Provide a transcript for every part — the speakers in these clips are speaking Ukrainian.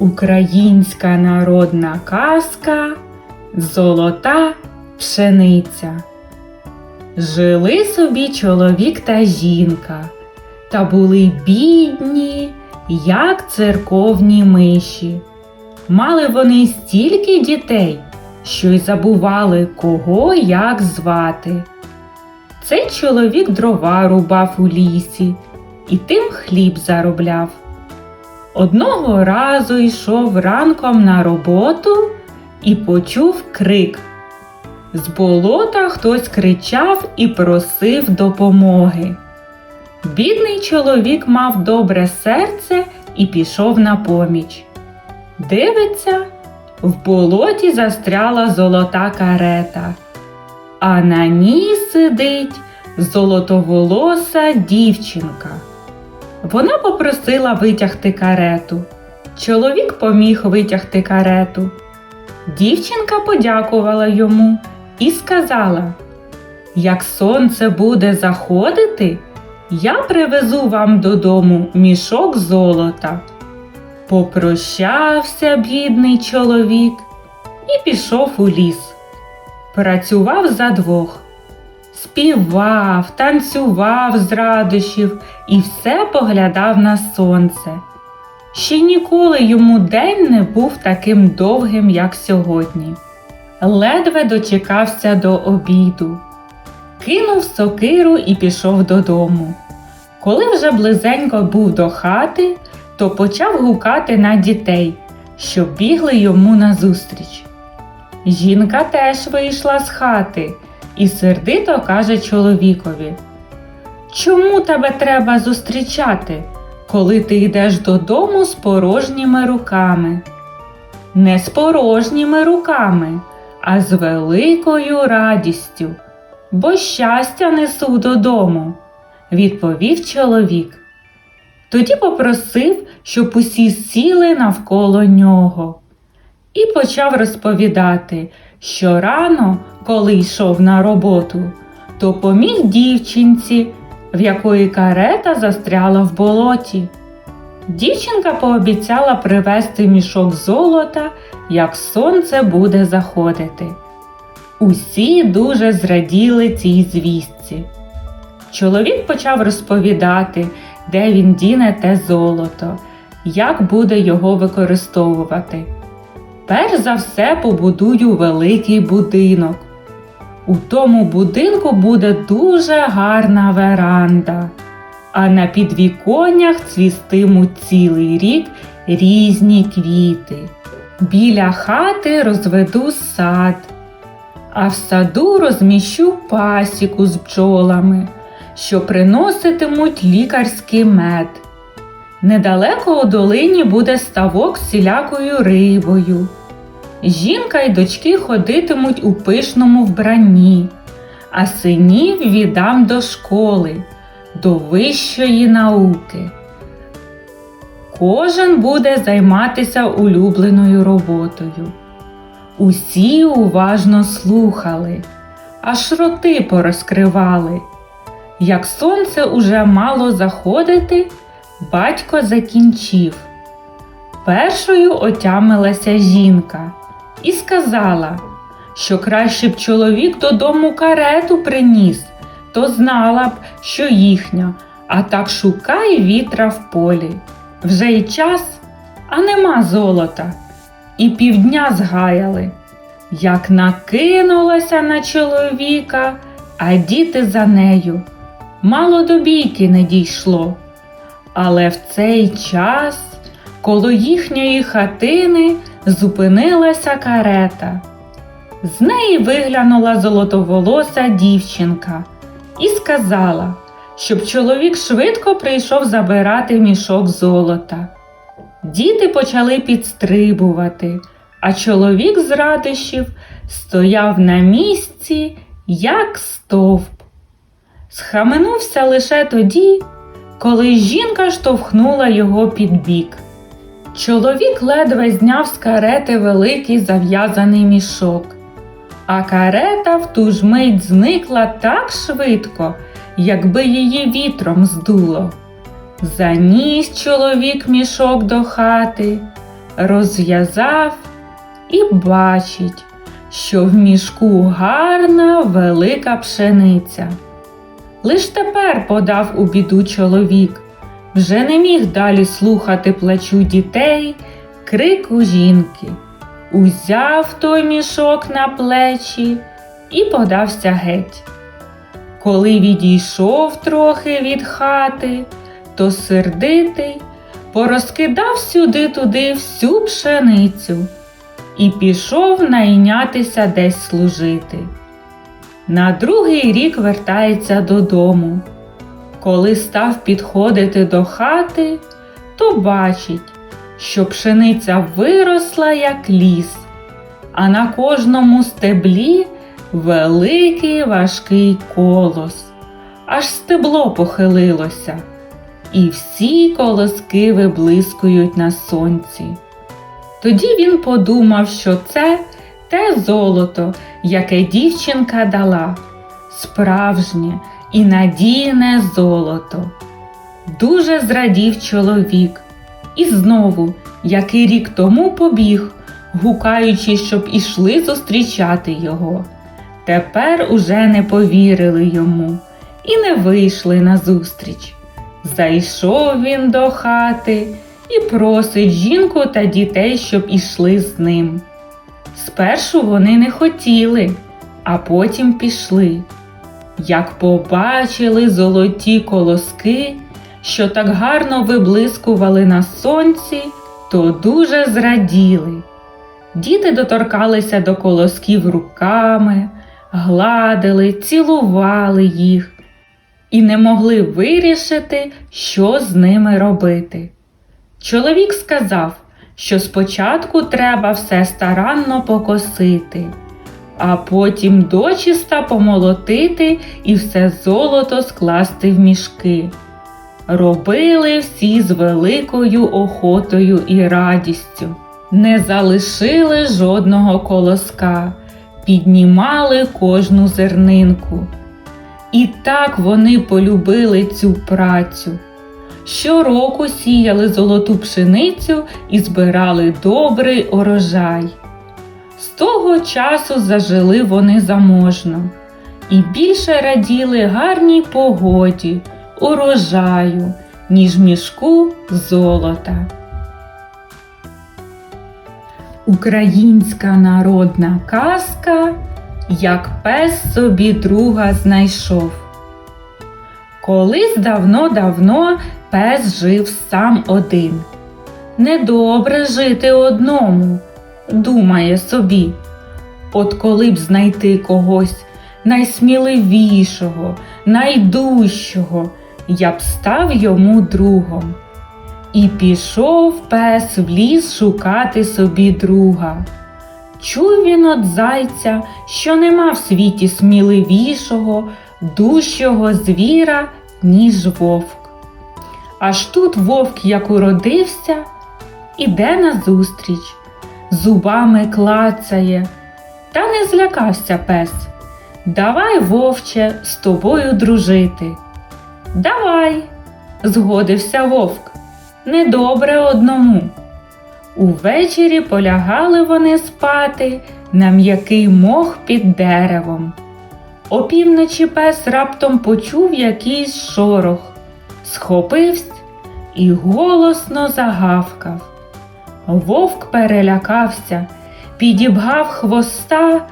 Українська народна казка Золота пшениця. Жили собі чоловік та жінка, та були бідні, як церковні миші. Мали вони стільки дітей, що й забували, кого як звати. Цей чоловік дрова рубав у лісі і тим хліб заробляв. Одного разу йшов ранком на роботу і почув крик. З болота хтось кричав і просив допомоги. Бідний чоловік мав добре серце і пішов на поміч. Дивиться, в болоті застряла золота карета, а на ній сидить золотоволоса дівчинка. Вона попросила витягти карету. Чоловік поміг витягти карету. Дівчинка подякувала йому і сказала: Як сонце буде заходити, я привезу вам додому мішок золота. Попрощався бідний чоловік і пішов у ліс. Працював за двох. Співав, танцював з радощів і все поглядав на сонце. Ще ніколи йому день не був таким довгим, як сьогодні. Ледве дочекався до обіду, кинув сокиру і пішов додому. Коли вже близенько був до хати, то почав гукати на дітей, що бігли йому назустріч. Жінка теж вийшла з хати і сердито каже чоловікові: Чому тебе треба зустрічати, коли ти йдеш додому з порожніми руками? Не з порожніми руками, а з великою радістю, бо щастя несу додому, відповів чоловік. Тоді попросив, щоб усі сіли навколо нього, і почав розповідати, що рано, коли йшов на роботу, то поміг дівчинці, в якої карета застряла в болоті. Дівчинка пообіцяла привезти мішок золота, як сонце буде заходити. Усі дуже зраділи цій звістці. Чоловік почав розповідати, де він діне те золото, як буде його використовувати. Перш за все побудую великий будинок. У тому будинку буде дуже гарна веранда, а на підвіконнях цвістимуть цілий рік різні квіти. Біля хати розведу сад, а в саду розміщу пасіку з бджолами, що приноситимуть лікарський мед. Недалеко у долині буде ставок з сілякою рибою. Жінка й дочки ходитимуть у пишному вбранні, а синів віддам до школи, до вищої науки. Кожен буде займатися улюбленою роботою. Усі уважно слухали, аж роти порозкривали. Як сонце уже мало заходити, батько закінчив. Першою отямилася жінка і сказала, що краще б чоловік додому карету приніс, то знала б, що їхня, а так шукай вітра в полі. Вже й час, а нема золота. І півдня згаяли. Як накинулася на чоловіка, а діти за нею. Мало до бійки не дійшло. Але в цей час коло їхньої хатини зупинилася карета. З неї виглянула золотоволоса дівчинка і сказала, щоб чоловік швидко прийшов забирати мішок золота. Діти почали підстрибувати, а чоловік з радощів стояв на місці, як стовп. Схаменувся лише тоді, коли жінка штовхнула його під бік. Чоловік ледве зняв з карети великий зав'язаний мішок, а карета в ту ж мить зникла так швидко, якби її вітром здуло. Заніс чоловік мішок до хати, розв'язав і бачить, що в мішку гарна велика пшениця. Лиш тепер подав у біду чоловік, вже не міг далі слухати плачу дітей, крику жінки. Узяв той мішок на плечі і подався геть. Коли відійшов трохи від хати, то сердитий порозкидав сюди-туди всю пшеницю і пішов найнятися десь служити. На другий рік вертається додому. Коли став підходити до хати, то бачить, що пшениця виросла, як ліс, а на кожному стеблі великий важкий колос, аж стебло похилилося, і всі колоски виблискують на сонці. Тоді він подумав, що це те золото, яке дівчинка дала, справжнє і надійне золото. Дуже зрадів чоловік, і знову, як і рік тому побіг, гукаючи, щоб ішли зустрічати його. Тепер уже не повірили йому і не вийшли назустріч. Зайшов він до хати і просить жінку та дітей, щоб ішли з ним. Спершу вони не хотіли, а потім пішли. Як побачили золоті колоски, що так гарно виблискували на сонці, то дуже зраділи. Діти доторкалися до колосків руками, гладили, цілували їх і не могли вирішити, що з ними робити. Чоловік сказав, що спочатку треба все старанно покосити, а потім дочиста помолотити і все золото скласти в мішки. Робили всі з великою охотою і радістю, не залишили жодного колоска, піднімали кожну зернинку. І так вони полюбили цю працю. Щороку сіяли золоту пшеницю і збирали добрий урожай. З того часу зажили вони заможно і більше раділи гарній погоді, урожаю, ніж мішку золота. Українська народна казка Як пес собі друга знайшов. Колись давно-давно пес жив сам один. Недобре жити одному, думає собі. От коли б знайти когось найсміливішого, найдужчого, я б став йому другом. І пішов пес в ліс шукати собі друга. Чув він от зайця, що нема в світі сміливішого, дужчого звіра, ніж вовк. Аж тут вовк, як уродився, іде назустріч, зубами клацає, та не злякався пес. Давай, вовче, з тобою дружити. Давай, згодився вовк. Недобре одному. Увечері полягали вони спати на м'який мох під деревом. Опівночі пес раптом почув якийсь шорох, схопився і голосно загавкав. Вовк перелякався, підібгав хвоста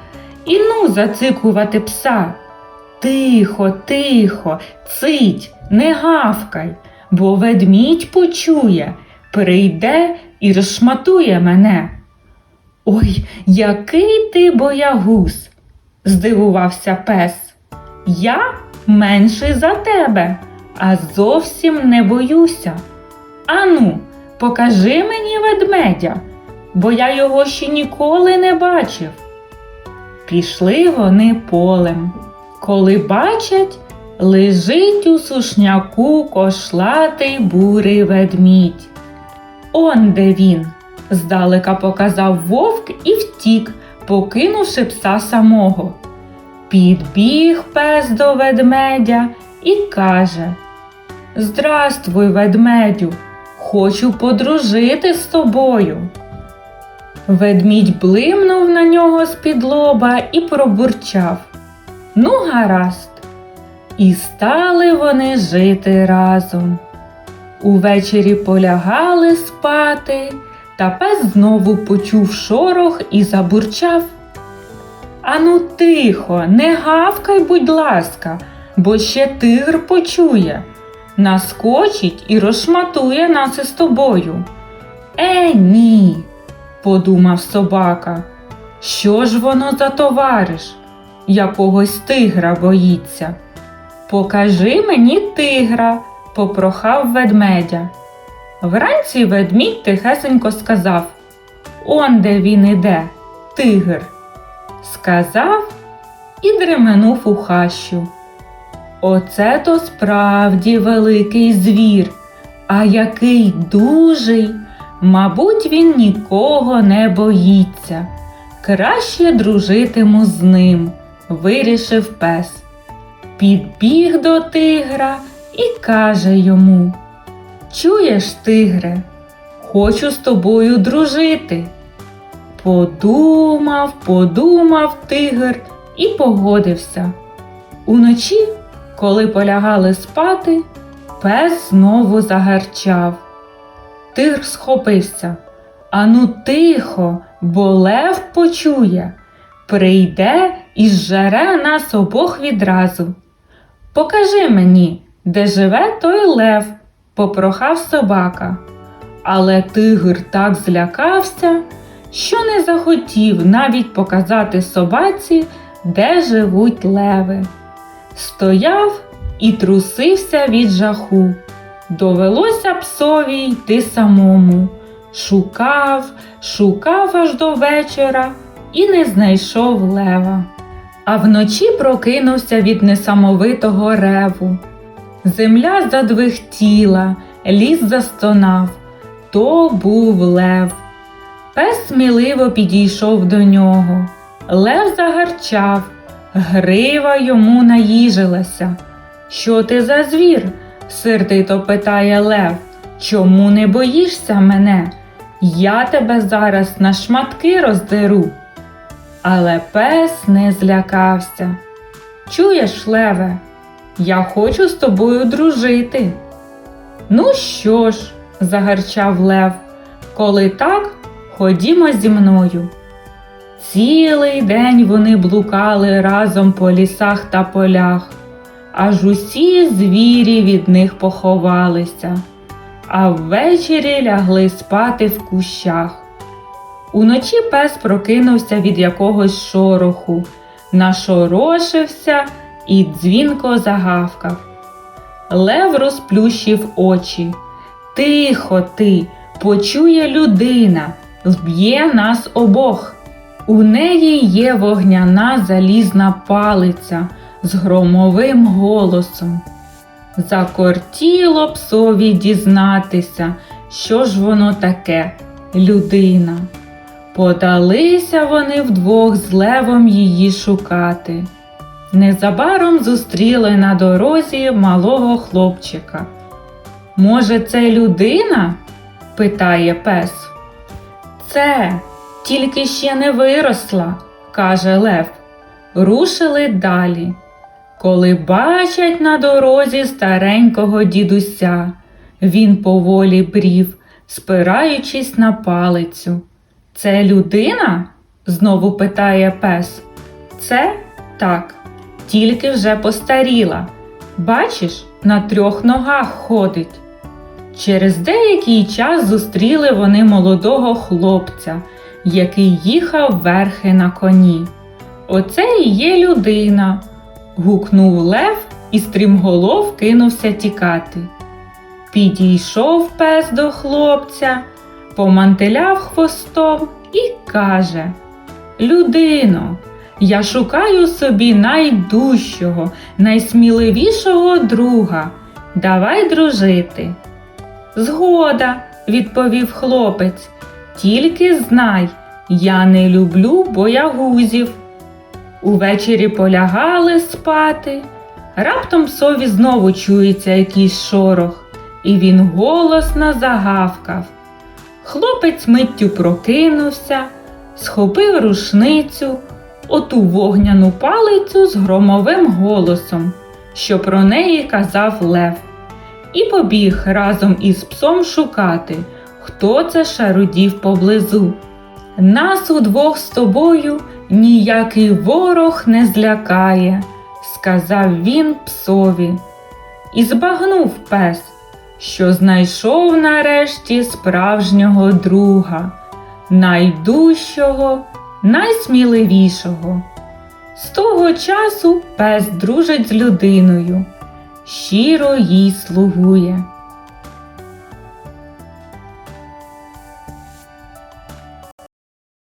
і ну зацикувати пса. Тихо, тихо, цить, не гавкай, бо ведмідь почує, прийде і розшматує мене. Ой, який ти боягуз, здивувався пес. Я менший за тебе, а зовсім не боюся. Ану, покажи мені ведмедя, бо я його ще ніколи не бачив. Пішли вони полем. Коли бачать, лежить у сушняку кошлатий бурий ведмідь. Он де він, здалека показав вовк і втік, покинувши пса самого. Підбіг пес до ведмедя і каже Здравствуй, ведмедю, хочу подружити з тобою. Ведмідь блимнув на нього з-під лоба і пробурчав. Ну, гаразд. І стали вони жити разом. Увечері полягали спати, та пес знову почув шорох і забурчав. Ану тихо, не гавкай, будь ласка, бо ще тигр почує. Наскочить і розшматує нас із тобою. Е, ні, подумав собака. Що ж воно за товариш? Якогось тигра боїться. Покажи мені тигра, попрохав ведмедя. Вранці ведмідь тихесенько сказав Он де він іде, тигр. Сказав і дременув у хащу. Оце то справді великий звір, а який дужий. Мабуть, він нікого не боїться. Краще дружитиму з ним, вирішив пес. Підбіг до тигра і каже йому Чуєш, тигре, хочу з тобою дружити. Подумав, подумав тигр і погодився. Уночі, коли полягали спати, пес знову загарчав. Тигр схопився. Ану тихо, бо лев почує. Прийде і зжере нас обох відразу. Покажи мені, де живе той лев, попрохав собака. Але тигр так злякався, що не захотів навіть показати собаці, де живуть леви. Стояв і трусився від жаху. Довелося псові йти самому. Шукав, шукав аж до вечора і не знайшов лева. А вночі прокинувся від несамовитого реву. Земля задвихтіла, ліс застонав. То був лев. Пес сміливо підійшов до нього. Лев загарчав, грива йому наїжилася. Що ти за звір? сердито питає Лев. Чому не боїшся мене? Я тебе зараз на шматки роздеру. Але пес не злякався. Чуєш, Леве, я хочу з тобою дружити. Ну що ж, загарчав Лев, коли так, ходімо зі мною. Цілий день вони блукали разом по лісах та полях, аж усі звірі від них поховалися, а ввечері лягли спати в кущах. Уночі пес прокинувся від якогось шороху, нашорошився і дзвінко загавкав. Лев розплющив очі. Тихо ти, почує людина, вб'є нас обох. У неї є вогняна залізна палиця з громовим голосом. Закортіло псові дізнатися, що ж воно таке людина. Подалися вони вдвох з левом її шукати. Незабаром зустріли на дорозі малого хлопчика. Може, це людина? питає пес. Це тільки ще не виросла, каже Лев. Рушили далі. Коли бачать на дорозі старенького дідуся, він поволі брів, спираючись на палицю. Це людина? знову питає пес. Це так, тільки вже постаріла. Бачиш, на трьох ногах ходить. Через деякий час зустріли вони молодого хлопця, який їхав верхи на коні. Оце і є людина. гукнув Лев і стрімголов кинувся тікати. Підійшов пес до хлопця, помантеляв хвостом і каже Людино, я шукаю собі найдужчого, найсміливішого друга. Давай дружити. Згода, відповів хлопець, тільки знай, я не люблю боягузів. Увечері полягали спати. Раптом сові знову чується якийсь шорох, і він голосно загавкав. Хлопець миттю прокинувся, схопив рушницю, оту вогняну палицю з громовим голосом, що про неї казав Лев, і побіг разом із псом шукати, хто це шарудів поблизу. Нас удвох з тобою ніякий ворог не злякає, сказав він псові. І збагнув пес, що знайшов нарешті справжнього друга, найдужчого, найсміливішого. З того часу пес дружить з людиною, щиро їй слугує.